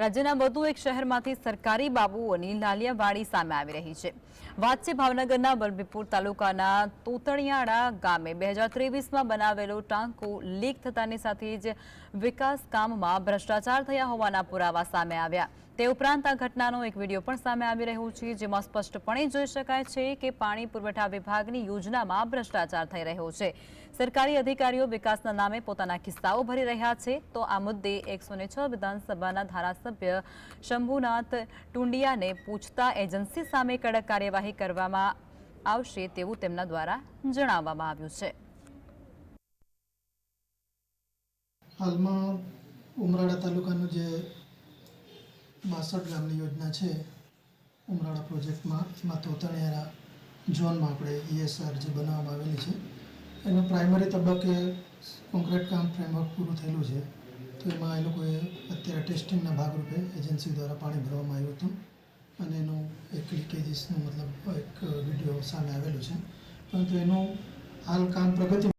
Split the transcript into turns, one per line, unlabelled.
રાજ્યના વધુ એક શહેરમાંથી સરકારી બાબુઓની લાલિયાવાડી સામે આવી રહી છે. વાત છે ભાવનગરના બલબીપુર તાલુકાના તોતણિયાળા ગામે. બે હજાર ત્રેવીસમાં બનાવેલો ટાંકો લીક થતાની સાથે જ વિકાસ કામમાં ભ્રષ્ટાચાર થયા હોવાના પુરાવા સામે આવ્યા. તે ઉપરાંત આ ઘટનાનો એક વીડિયો પણ સામે આવી રહ્યો છે, જેમાં સ્પષ્ટપણે જોઈ શકાય છે કે પાણી પુરવઠા વિભાગની યોજનામાં ભ્રષ્ટાચાર થઈ રહ્યો છે. સરકારી અધિકારીઓ વિકાસના નામે પોતાના કિસ્સાઓ ભરી રહ્યા છે. તો આ મુદ્દે એકસો વિધાનસભાના ધારાસભ્ય શંભુનાથ ટુંડિયાને પૂછતા એજન્સી સામે કડક કાર્યવાહી કરવામાં આવશે તેવું તેમના દ્વારા જણાવવામાં આવ્યું છે.
હાલમાં ઉમરાળા તાલુકાનું જે બાસઠ ગામની યોજના છે. ઉમરાળા પ્રોજેક્ટમાં એમાં તોતણિયારા ઝોનમાં આપણે ઈએસઆર જે બનાવવામાં આવેલી છે. એનું પ્રાઇમરી તબક્કે કોન્ક્રીટ કામ ફ્રેમવર્ક પૂરું થયેલું છે. તો એમાં એ લોકોએ અત્યારે ટેસ્ટિંગના ભાગરૂપે એજન્સી દ્વારા પાણી ભરવામાં આવ્યું હતું. અને એનું એક લીકેજીસનું મતલબ એક વીડિયો સામે આવેલું છે. પરંતુ એનું હાલ કામ પ્રગતિ